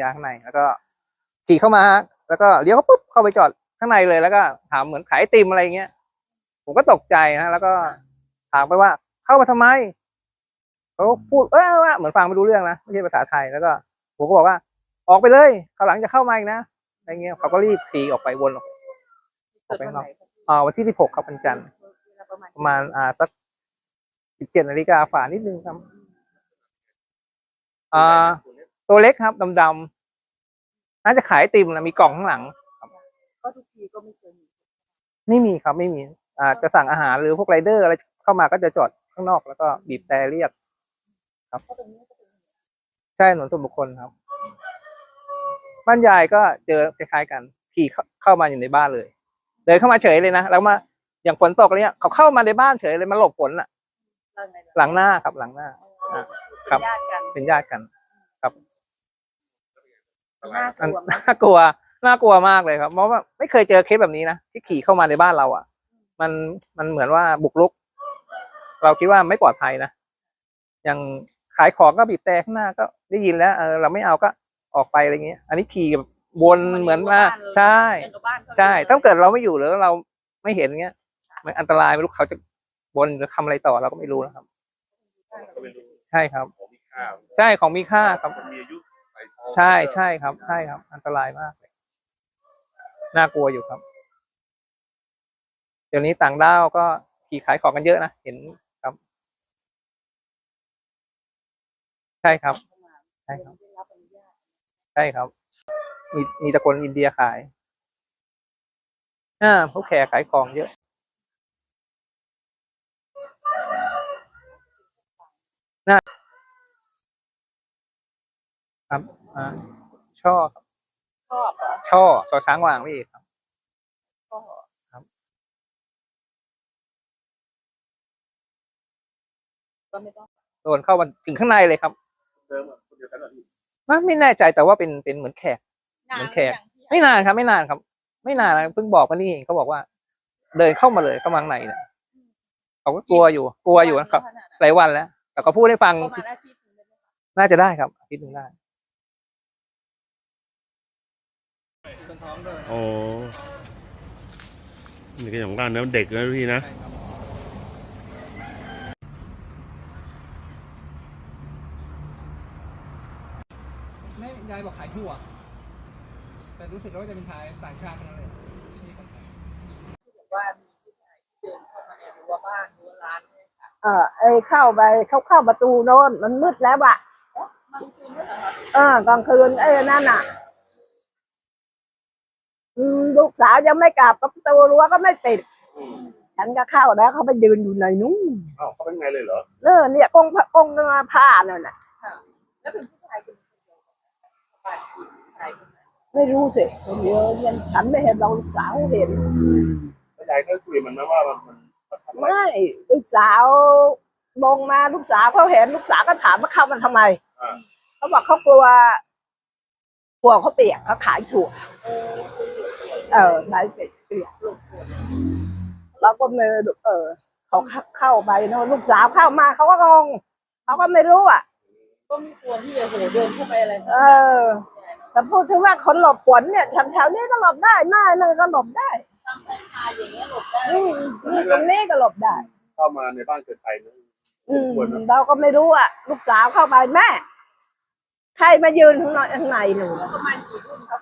ยาข้างในแล้วก็ขี่เข้ามาฮะแล้วก็เลี้ยวปุ๊บเข้าไปจอดข้างในเลยแล้วก็ถามเหมือนขายไอติมอะไรเงี้ยผมก็ตกใจนะแล้วก็ถามไปว่าเข้ามาทำไมเขาพูดเออเออเหมือนฟังไม่รู้เรื่องนะไม่ใช่ภาษาไทยแล้วก็ผมก็บอกว่า ออกไปเลยเขาวหลังจะเข้ามาอีกนะอะไรเงี้ยเขาก็รีบขี่ออกไปวนออกเกิดวันไหนครับอ่าวันที่16ครับวันจันทร์เวลาประมาณประมาณอ่าสัก17นาฬิกาฝ่านิดนึงครับอ่า ตัวเล็กครับดำๆน่าจะขายไอติมนะมีกล่องข้างหลัง ก็ทุกทีก็ไม่เคยมีไม่มีครับไม่มีอ่าจะสั่งอาหารหรือพวกไรเดอร์อะไรเข้ามาก็จะจอดข้างนอกแล้วก็บีบแต่เรียก เพราะตรงนี้ก็เป็นใช่ถนนส่วนบุคคลครับ บ้านยายก็เจอคล้ายๆกันขี่เข้าเข้ามาอยู่ในบ้านเลย เดินเข้ามาเฉยเลยนะแล้วมาอย่างฝนตกอะไรเนี้ยเขาเข้ามาในบ้านเฉยเลยมาหลบฝนอะ เรื่องในหลังหน้าครับหลังหน้า อ่าครับ ญาติกัน เป็นญาติกัน น่ากอันลัวมากน่ากลัวน่ากลัวมากเลยครับเพราะว่าไม่เคยเจอเคสแบบนี้นะที่ขี่เข้ามาในบ้านเราอะ มันมันเหมือนว่าบุกรุก เราคิดว่าไม่ปลอดภัยนะอย่างขายของก็บีบแต่ข้างหน้าก็ได้ยินแล้วเออเราไม่เอาก็ออกไปอะไรเงี้ย อันนี้ขี่แบบวนเหมือนว่าใช่เดินกับบ้านเขาใช่เลยถ้าเกิดเราไม่อยู่หรือเราไม่เห็นเงี้ยมันอันตรายไม่รู้เขาจะบนหรือทำอะไรต่อเราก็ไม่รู้นะครับก็ไม่รู้ใช่ครับของมีค่าใช่ของมีค่าครับมันมีอายุ ใช่ใช่ครับ ใช่ครับ อันตรายมากเลยน่ากลัวอยู่ครับ เดี๋ยวนี้ต่างด้าวก็ขี่ขายของกันเยอะนะเห็นครับ ใช่ครับ ใช่ครับ ใช่ครับ มีมีตะคนอินเดียขายอ่าพวกแขกขายของเยอะ น่าครับ อ่าช่อครับชอบเหรอช่อชอช้างวางพี่เอกครับก็ครับก็ไม่ต้องโดนเข้ามาถึงข้างในเลยครับเดิมอะคนเดียวกันเหรอพี่ไม่ไม่แน่ใจแต่ว่าเป็นเป็นเหมือนแขก เหมือนแขก ไม่นานครับ ไม่นานครับ ไม่นานนะเพิ่งบอกมานี่เองเขาบอกว่า เดินเข้ามาเลยเข้ามาข้างในเนี่ยเขาก็กลัวอยู่ กลัวอยู่นะครับหลายวันแล้ว แต่ก็พูดให้ฟัง ประมาณอาทิตย์หนึงได้ไหมคะน่าจะได้ครับอาทิตย์หนึ่งได้ โอ้นี่ก็อย่างว่านะเด็กนะพี่นะแม่ยายบอกขายทั่ว แต่รู้สึกว่าจะเป็นชายต่างชาติทั้งนั้นเลยบอกว่ามีผู้ชายที่เดินเข้ามาในรั้วบ้านรั้วร้านเนี่ยค่ะเออไอยเข้าไปเข้าเข้าประตูโน้นมันมืดแล้วอะมันคืนด้วยเหรอคะเออกลางคืนไอ้นั่นอะอืม ลูกสาวยังไม่กลับประตูรั้วก็ไม่ปิด อืมฉันก็เข้าแล้วเขาไปยืนอยู่ในนู้นอ้าวเขาเป็นไงเลยเหรอเออเนี่ยกงกงผ้านั่นน่ะค่ะแล้วเป็นผู้ชายคนเดียวกับบ้านผู้ชายคนนั้นไม่รู้สิคนเดียวยังฉันไม่เห็นเราลูกสาวเห็น แล้วยายก็คุยกับมันไหมว่ามันมันมันทำอะไรไม่ลูกสาวมองมาลูกสาวเขาเห็นลูกสาวก็ถามว่าเข้ามาทำไมอ่าเขาบอกเขากลัวกลัวเขาเปียกเขาขายถั่วเออ คุณอยู่เดียเออขายเปียกลูกคนเราก็ไม่เออเขาเข้าไปเนอะลูกสาวเข้ามาเขาก็งงเขาก็ไม่รู้อะ ก็ไม่ควรที่จะโหเดินเข้าไปอะไรสักเออแต่พูดถึงว่าคนหลบฝนเนี่ยแถวๆนี้ก็หลบได้หน้านั่นก็หลบได้ทางสายพานอย่างเงี้ยหลบได้อืมนี่ตรงนี้ก็หลบได้ เข้ามาในบ้านเกิดไปนะอืมเราก็ไม่รู้อะ ลูกสาวเข้าไปแม่ ใครมายืนข้างในข้างในหนูประมาณกี่ทุ่มครับ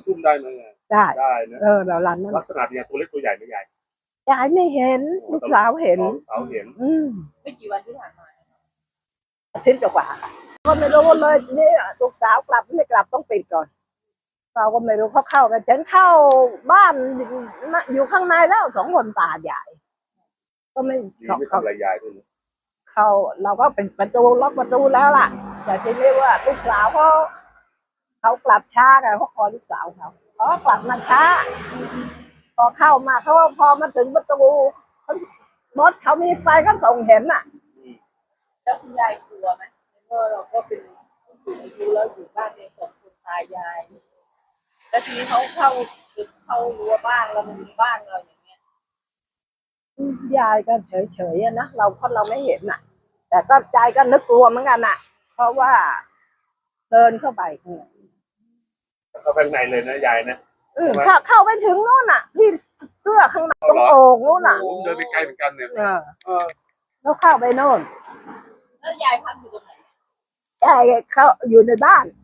ายของสามทุ่มได้ไหมได้ได้นะเออเราลันนั่นลักษณะเป็นไงตัวเล็กตัวใหญ่ไม่ใหญ่ยายไม่เห็นลูกสาวเห็นอ๋อสาวเห็น อืมไม่กี่วันที่ผ่านมาอาทิตย์กว่าๆก็ไม่รู้เลยนี่ลูกสาวกลับไม่กลับต้องปิดก่อนเราก็ไม่รู้เขาเข้ากันฉันเข้าบ้านอยู่ข้างในแล้วสองคนตาใหญ่ ก็ไม่ดีเขาไม่เขาทำอะไรยายด้วยนะเขาเราก็เป็นประตูล็อกประตูแล้วล่ะแต่ทีนี้ว่าลูกสาวเขา เขากลับช้าไงเขาคอยลูกสาวเขาเขาก็กลับมาช้า พอเข้ามาเขาก็พอมาถึงประตูเขารถเขามีไฟก็ส่งเห็นอะแล้วคุณยายกลัวไหมเมื่อเราก็เป็นผู้สูงอายุแล้วอยู่บ้านเองสองคนตายายแล้วทีนี้เขาเข้าเข้ารั้วบ้านเรามันมีบ้านเราอย่างเงี้ยยายก็เฉยๆอะนะเราเพราะเราไม่เห็นอะแแต่ก็ใจก็นึกกลัวเหมือนกันน่ะ เพราะว่าเดินเข้าไปเนี่ย เข้าไปข้างในเลยนะยายนะอืมเข้าเข้าไปถึงนู่นน่ะ ที่เสื้อข้างในตรงเหรอโอ่งนู่นน่ะโอ้โหเดินไปไกลเหมือนกันเนี่ยเออเออแล้วเข้าไปโน่นแล้วยายพักอยู่ตรงไหนยายเขาอยู่ในบ้านชื่อยวนยวน